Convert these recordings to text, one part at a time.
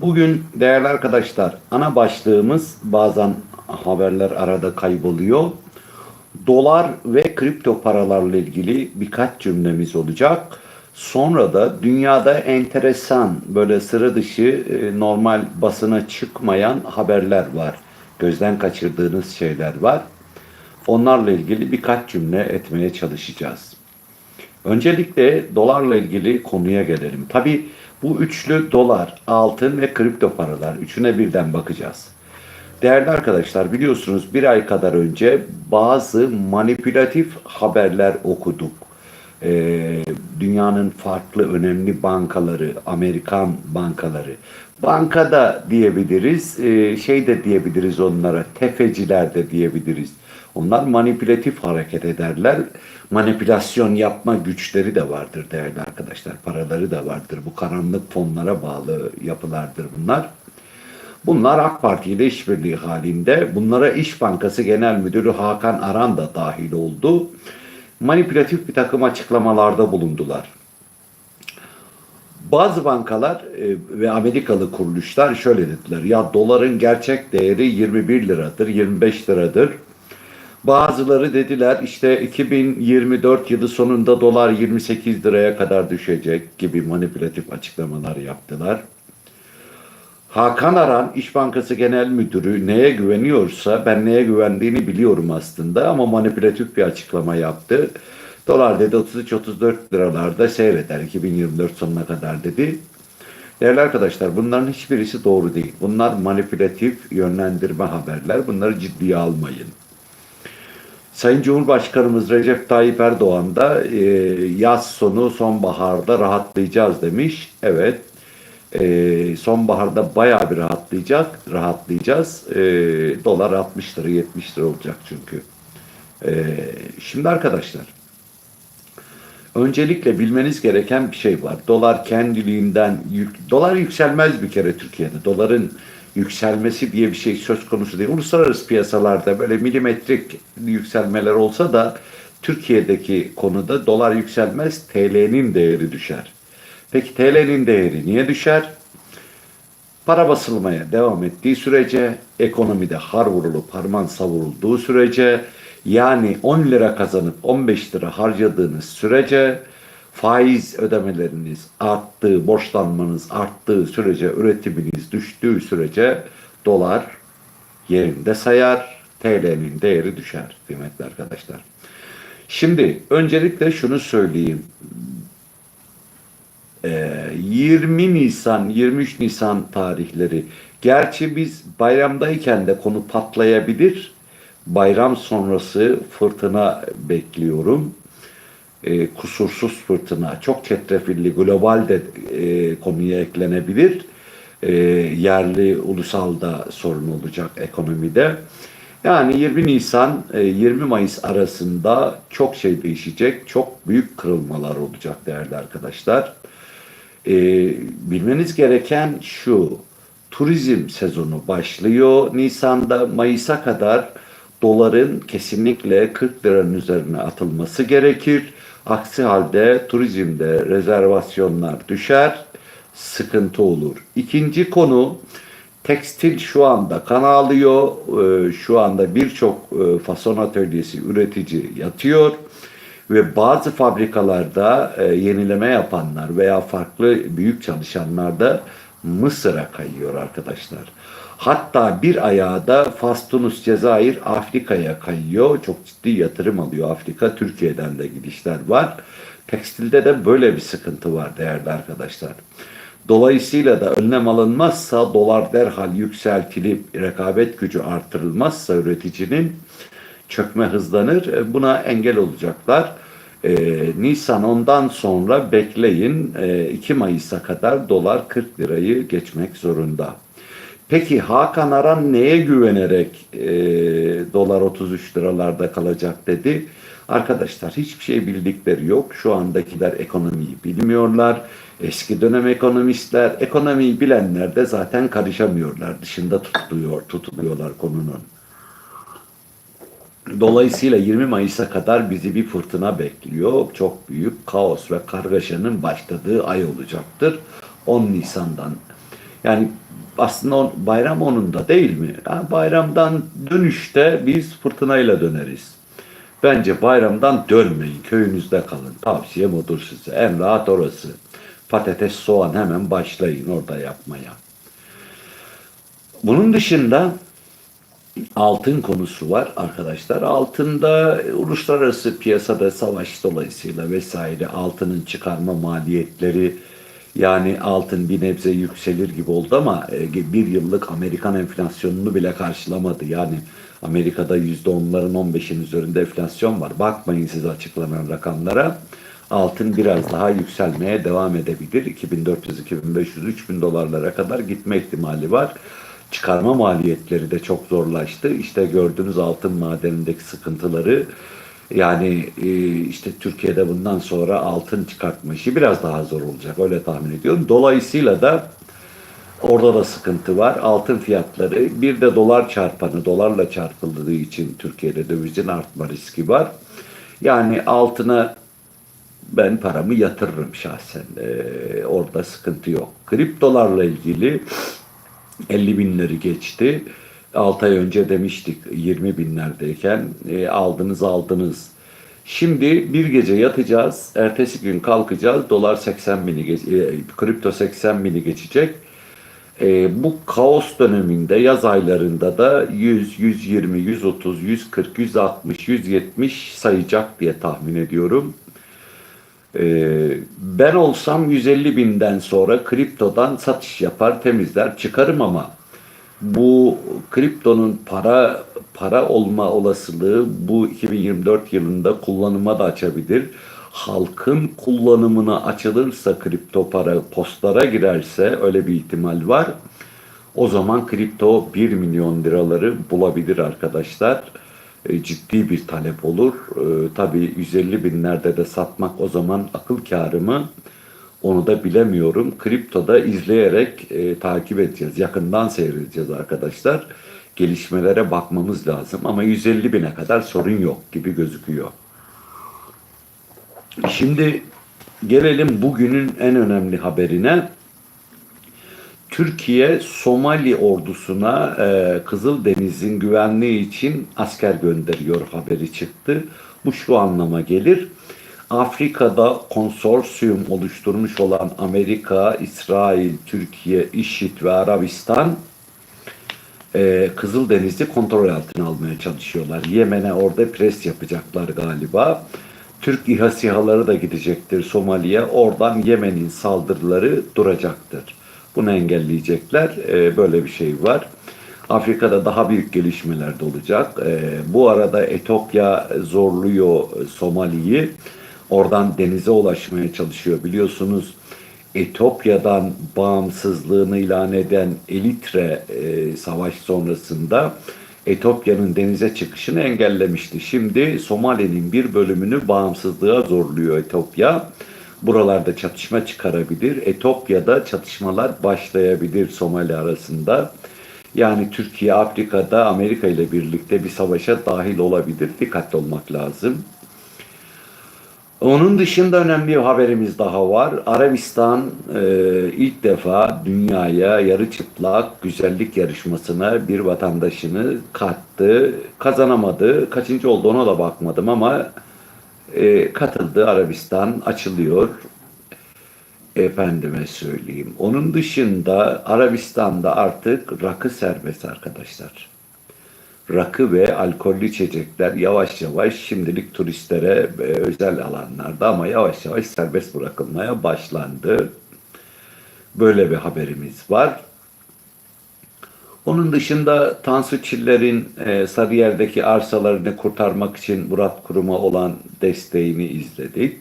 Bugün değerli arkadaşlar ana başlığımız bazen haberler arada kayboluyor. Dolar ve kripto paralarla ilgili birkaç cümlemiz olacak. Sonra da dünyada enteresan böyle sıra dışı e, normal basına çıkmayan haberler var. Gözden kaçırdığınız şeyler var. Onlarla ilgili birkaç cümle etmeye çalışacağız. Öncelikle dolarla ilgili konuya gelelim. Tabi bu üçlü dolar, altın ve kripto paralar üçüne birden bakacağız. Değerli arkadaşlar biliyorsunuz bir ay kadar önce bazı manipülatif haberler okuduk. Ee, dünyanın farklı önemli bankaları, Amerikan bankaları. Bankada diyebiliriz, e, şey de diyebiliriz onlara, tefeciler de diyebiliriz. Onlar manipülatif hareket ederler. Manipülasyon yapma güçleri de vardır değerli arkadaşlar. Paraları da vardır. Bu karanlık fonlara bağlı yapılardır bunlar. Bunlar AK Parti ile işbirliği halinde. Bunlara İş Bankası Genel Müdürü Hakan Aran da dahil oldu. Manipülatif bir takım açıklamalarda bulundular. Bazı bankalar e, ve Amerikalı kuruluşlar şöyle dediler. Ya doların gerçek değeri 21 liradır, 25 liradır. Bazıları dediler işte 2024 yılı sonunda dolar 28 liraya kadar düşecek gibi manipülatif açıklamalar yaptılar. Hakan Aran İş Bankası Genel Müdürü neye güveniyorsa ben neye güvendiğini biliyorum aslında ama manipülatif bir açıklama yaptı. Dolar dedi 33-34 liralarda seyreder 2024 sonuna kadar dedi. Değerli arkadaşlar bunların hiçbirisi doğru değil. Bunlar manipülatif yönlendirme haberler. Bunları ciddiye almayın. Sayın Cumhurbaşkanımız Recep Tayyip Erdoğan da e, yaz sonu sonbaharda rahatlayacağız demiş. Evet. E, sonbaharda bayağı bir rahatlayacak, rahatlayacağız. E, dolar 60 lira 70 lira olacak çünkü. E, şimdi arkadaşlar öncelikle bilmeniz gereken bir şey var. Dolar kendiliğinden yük, dolar yükselmez bir kere Türkiye'de. Doların yükselmesi diye bir şey söz konusu değil. Uluslararası piyasalarda böyle milimetrik yükselmeler olsa da Türkiye'deki konuda dolar yükselmez, TL'nin değeri düşer. Peki TL'nin değeri niye düşer? Para basılmaya devam ettiği sürece, ekonomide har vurulup harman savurulduğu sürece, yani 10 lira kazanıp 15 lira harcadığınız sürece faiz ödemeleriniz arttığı, borçlanmanız arttığı sürece, üretiminiz düştüğü sürece dolar yerinde sayar, TL'nin değeri düşer kıymetli arkadaşlar. Şimdi öncelikle şunu söyleyeyim. Ee, 20 Nisan, 23 Nisan tarihleri. Gerçi biz bayramdayken de konu patlayabilir. Bayram sonrası fırtına bekliyorum e, kusursuz fırtına, çok çetrefilli, global de e, konuya eklenebilir. E, yerli, ulusal da sorun olacak ekonomide. Yani 20 Nisan, e, 20 Mayıs arasında çok şey değişecek, çok büyük kırılmalar olacak değerli arkadaşlar. E, bilmeniz gereken şu, turizm sezonu başlıyor. Nisan'da Mayıs'a kadar doların kesinlikle 40 liranın üzerine atılması gerekir. Aksi halde turizmde rezervasyonlar düşer, sıkıntı olur. İkinci konu tekstil şu anda kan ağlıyor. Ee, Şu anda birçok e, fason atölyesi üretici yatıyor ve bazı fabrikalarda e, yenileme yapanlar veya farklı büyük çalışanlar da Mısır'a kayıyor arkadaşlar. Hatta bir ayağı da Fas, Tunus, Cezayir, Afrika'ya kayıyor. Çok ciddi yatırım alıyor Afrika. Türkiye'den de gidişler var. Tekstilde de böyle bir sıkıntı var değerli arkadaşlar. Dolayısıyla da önlem alınmazsa dolar derhal yükseltilip rekabet gücü artırılmazsa üreticinin çökme hızlanır. Buna engel olacaklar. Ee, Nisan ondan sonra bekleyin ee, 2 Mayıs'a kadar dolar 40 lirayı geçmek zorunda. Peki Hakan Aran neye güvenerek e, dolar 33 liralarda kalacak dedi? Arkadaşlar hiçbir şey bildikleri yok. Şu andakiler ekonomiyi bilmiyorlar. Eski dönem ekonomistler, ekonomiyi bilenler de zaten karışamıyorlar. Dışında tutuluyor, tutuluyorlar konunun. Dolayısıyla 20 Mayıs'a kadar bizi bir fırtına bekliyor. Çok büyük kaos ve kargaşanın başladığı ay olacaktır. 10 Nisan'dan. Yani aslında on- bayram onun da değil mi? Ha, bayramdan dönüşte biz fırtınayla döneriz. Bence bayramdan dönmeyin. Köyünüzde kalın. Tavsiyem odur size. En rahat orası. Patates, soğan hemen başlayın orada yapmaya. Bunun dışında altın konusu var arkadaşlar. Altında uluslararası piyasada savaş dolayısıyla vesaire altının çıkarma maliyetleri yani altın bir nebze yükselir gibi oldu ama e, bir yıllık Amerikan enflasyonunu bile karşılamadı. Yani Amerika'da %10'ların 15'in üzerinde enflasyon var. Bakmayın size açıklanan rakamlara. Altın biraz daha yükselmeye devam edebilir. 2400, 2500, 3000 dolarlara kadar gitme ihtimali var. Çıkarma maliyetleri de çok zorlaştı. İşte gördüğünüz altın madenindeki sıkıntıları yani e, işte Türkiye'de bundan sonra altın çıkartma işi biraz daha zor olacak. Öyle tahmin ediyorum. Dolayısıyla da Orada da sıkıntı var. Altın fiyatları bir de dolar çarpanı, dolarla çarpıldığı için Türkiye'de dövizin artma riski var. Yani altına ben paramı yatırırım şahsen. Ee, orada sıkıntı yok. Kriptolarla ilgili 50 binleri geçti. 6 ay önce demiştik 20 binlerdeyken e, aldınız aldınız. Şimdi bir gece yatacağız. Ertesi gün kalkacağız. Dolar 80 bini, geç, e, kripto 80 bini geçecek. E, bu kaos döneminde yaz aylarında da 100, 120, 130, 140, 160, 170 sayacak diye tahmin ediyorum. E, ben olsam 150 binden sonra kriptodan satış yapar temizler çıkarım ama bu kriptonun para para olma olasılığı bu 2024 yılında kullanıma da açabilir. Halkın kullanımına açılırsa kripto para postlara girerse öyle bir ihtimal var. O zaman kripto 1 milyon liraları bulabilir arkadaşlar. E, ciddi bir talep olur. E, tabii 150 binlerde de satmak o zaman akıl kârı mı? Onu da bilemiyorum. Kriptoda izleyerek e, takip edeceğiz. Yakından seyredeceğiz arkadaşlar. Gelişmelere bakmamız lazım. Ama 150 bine kadar sorun yok gibi gözüküyor. Şimdi gelelim bugünün en önemli haberine. Türkiye Somali ordusuna e, Kızıldeniz'in güvenliği için asker gönderiyor haberi çıktı. Bu şu anlama gelir. Afrika'da konsorsiyum oluşturmuş olan Amerika, İsrail, Türkiye, İŞİD ve Arabistan e, Kızıldeniz'i kontrol altına almaya çalışıyorlar. Yemen'e orada pres yapacaklar galiba. Türk İHA SİHA'ları da gidecektir Somali'ye. Oradan Yemen'in saldırıları duracaktır. Bunu engelleyecekler. E, böyle bir şey var. Afrika'da daha büyük gelişmeler de olacak. E, bu arada Etiyopya zorluyor Somali'yi. Oradan denize ulaşmaya çalışıyor. Biliyorsunuz Etiyopya'dan bağımsızlığını ilan eden Elitre e, savaş sonrasında Etiyopya'nın denize çıkışını engellemişti. Şimdi Somali'nin bir bölümünü bağımsızlığa zorluyor Etiyopya. Buralarda çatışma çıkarabilir. Etiyopya'da çatışmalar başlayabilir Somali arasında. Yani Türkiye Afrika'da Amerika ile birlikte bir savaşa dahil olabilir. Dikkatli olmak lazım. Onun dışında önemli bir haberimiz daha var. Arabistan e, ilk defa dünyaya yarı çıplak güzellik yarışmasına bir vatandaşını kattı. Kazanamadı. Kaçıncı oldu ona da bakmadım ama e, katıldı. Arabistan açılıyor. Efendime söyleyeyim. Onun dışında Arabistan'da artık rakı serbest arkadaşlar rakı ve alkollü içecekler yavaş yavaş şimdilik turistlere e, özel alanlarda ama yavaş yavaş serbest bırakılmaya başlandı. Böyle bir haberimiz var. Onun dışında Tansu Çiller'in e, Sarıyer'deki arsalarını kurtarmak için Murat Kurum'a olan desteğini izledik.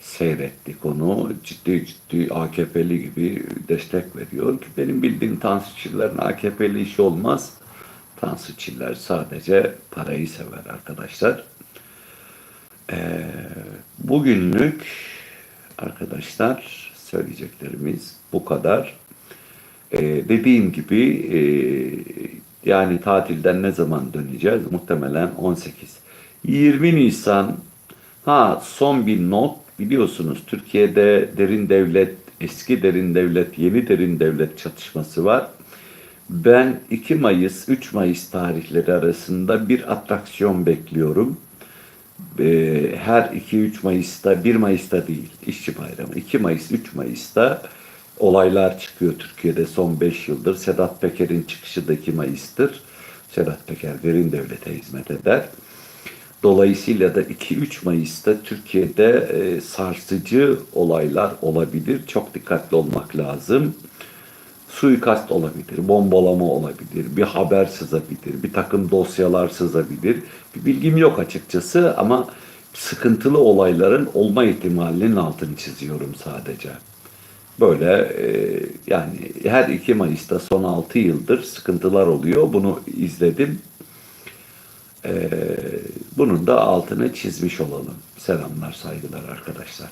Seyrettik onu. Ciddi ciddi AKP'li gibi destek veriyor ki benim bildiğim Tansu Çiller'in AKP'li işi olmaz. Tansu Çiller sadece parayı sever arkadaşlar. Ee, bugünlük arkadaşlar söyleyeceklerimiz bu kadar. Ee, dediğim gibi e, yani tatilden ne zaman döneceğiz? Muhtemelen 18. 20 Nisan ha son bir not biliyorsunuz Türkiye'de derin devlet Eski derin devlet, yeni derin devlet çatışması var. Ben 2 Mayıs, 3 Mayıs tarihleri arasında bir atraksiyon bekliyorum. Ee, her 2-3 Mayıs'ta, 1 Mayıs'ta değil, işçi bayramı. 2 Mayıs, 3 Mayıs'ta olaylar çıkıyor Türkiye'de son 5 yıldır. Sedat Peker'in çıkışı da 2 Mayıs'tır. Sedat Peker derin devlete hizmet eder. Dolayısıyla da 2-3 Mayıs'ta Türkiye'de e, sarsıcı olaylar olabilir. Çok dikkatli olmak lazım. Suikast olabilir, bombalama olabilir, bir haber sızabilir, bir takım dosyalar sızabilir. Bir bilgim yok açıkçası ama sıkıntılı olayların olma ihtimalinin altını çiziyorum sadece. Böyle e, yani her 2 Mayıs'ta son 6 yıldır sıkıntılar oluyor. Bunu izledim. Ee, bunun da altını çizmiş olalım. Selamlar, saygılar arkadaşlar.